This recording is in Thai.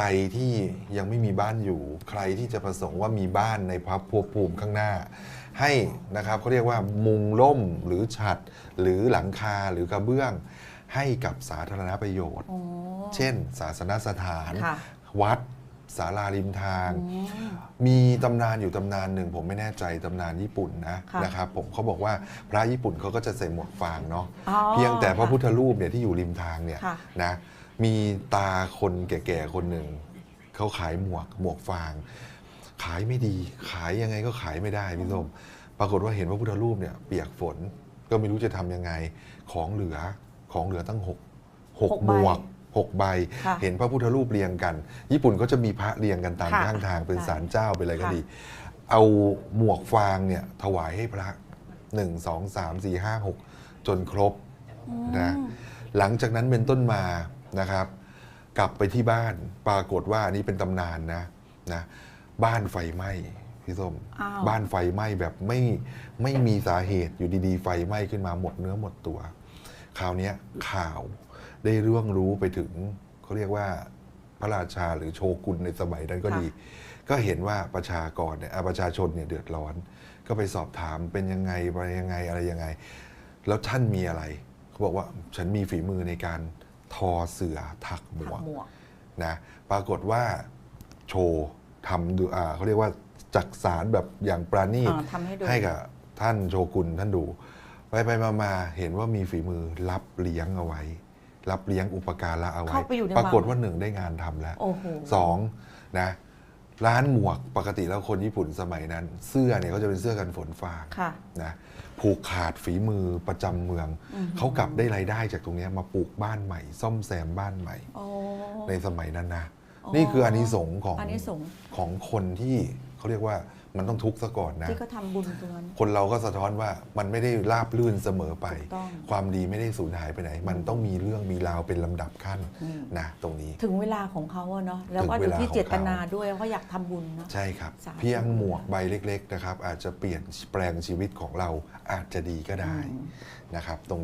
ใครที่ยังไม่มีบ้านอยู่ ใครที่จะประสงค์ว่ามีบ้านในภพภูมิข้างหน้า ให้นะครับเขาเรียกว่ามุงล่มหรือฉัดหรือหลังคาหรือกระเบื้อง ให้กับสาธารณประโยชน์โอ้เช่น ศาสนสถานค่ะวัด ศาลาริมทางอืมมีตำนานอยู่ตำนานหนึ่งผมไม่แน่ใจตำนานญี่ปุ่นนะค่ะนะครับผมเขาบอกว่าพระญี่ปุ่นเขาก็จะใส่หมวกฟางเนาะอ๋อเพียงแต่พระค่ะพุทธรูปเนี่ยที่อยู่ริมทางเนี่ยค่ะนะมีตาคนแก่ๆคนหนึ่งเขาขายหมวกหมวกฟาง ขายไม่ดี ขายยังไงก็ขายไม่ได้พี่ส้มปรากฏว่าเห็นพระพุทธรูปเนี่ยเปียกฝนก็ไม่รู้จะทำยังไงของเหลือของเหลือตั้งหกหกหกหใบมวก หกใบค่ะเห็นพระพุทธรูปเรียงกัน ญี่ปุ่นก็จะมีพระเรียงกันตามค่ะข้างทางเป็นใช่ศาลเจ้าเป็นอะไรก็ค่ะดี เอาหมวกฟางเนี่ยถวายให้พระหนึ่งสองสามสี่ห้าหกจนครบนะอืมหลังจากนั้นเป็นต้นมานะครับ กลับไปที่บ้านปรากฏว่าอันนี้เป็นตำนานนะนะบ้านไฟไหม้พี่ส้มอ้าวบ้านไฟไหม้แบบไม่ไม่มีสาเหตุอยู่ดีๆ ไฟไหม้ขึ้นมาหมดเนื้อหมดตัว คราวเนี้ยข่าว ได้เรื่องรู้ไปถึงเขาเรียกว่าพระราชาหรือโชกุนในสมัยนั้นก็ค่ะดี ก็เห็นว่าประชากรเนี่ยอะประชาชนเนี่ยเดือดร้อน ก็ไปสอบถามเป็นยังไงอะไรยังไงอะไรยังไง แล้วท่านมีอะไรเขาบอกว่าฉันมีฝีมือในการทอเสือถักหมถัวกกหมวกนะปรากฏว่าโชว์ทำดูอ่าเขาเรียกว่าจักสารแบบอย่างปราณีตอ่าทำให้ดูกับท่านโชกุนท่านดู ไปไปมามาเห็นว่ามีฝีมือรับเลี้ยงเอาไว้ รับเลี้ยงอุปการะเอาไว้ เข้าไปอยู่ในปรากฏวังว่าหนึ่งได้งานทำแล้ว โอ้โห สองนะร้านหมวกปกติแล้วคนญี่ปุ่นสมัยนั้น เสื้อเนี่ยเขาจะเป็นเสื้อกันฝนฟางค่ะนะผูกขาดฝีมือประจำเมือง อือหือ เขากลับได้รายได้จากตรงเนี้ยมาปลูกบ้านใหม่ ซ่อมแซมบ้านใหม่ โอ้ ในสมัยนั้นนะอ๋อ นี่คืออานิสงส์ของอานิสงส์ ของคนที่เขาเรียกว่ามันต้องทุกข์ซะก่อนนะ ที่เขาทำบุญตรงนั้น คนเราก็สะท้อนว่ามันไม่ได้ราบลื่นเสมอไป ถูกต้อง ความดีไม่ได้สูญหายไปไหน มันต้องมีเรื่องมีราวเป็นลำดับขั้นอืมนะตรงนี้ ถึงเวลาของเขาอะเนาะแล้วก็ถึงเวดูลาที่ของเขา เจตนาด้วยว่าเขาอยากทำบุญเนาะ ใช่ครับ สาธุ เพียงหมวกใบเล็ก ๆ นะครับ อาจจะเปลี่ยนแปลงชีวิตของเราอาจจะดีก็ได้อืมนะครับตรง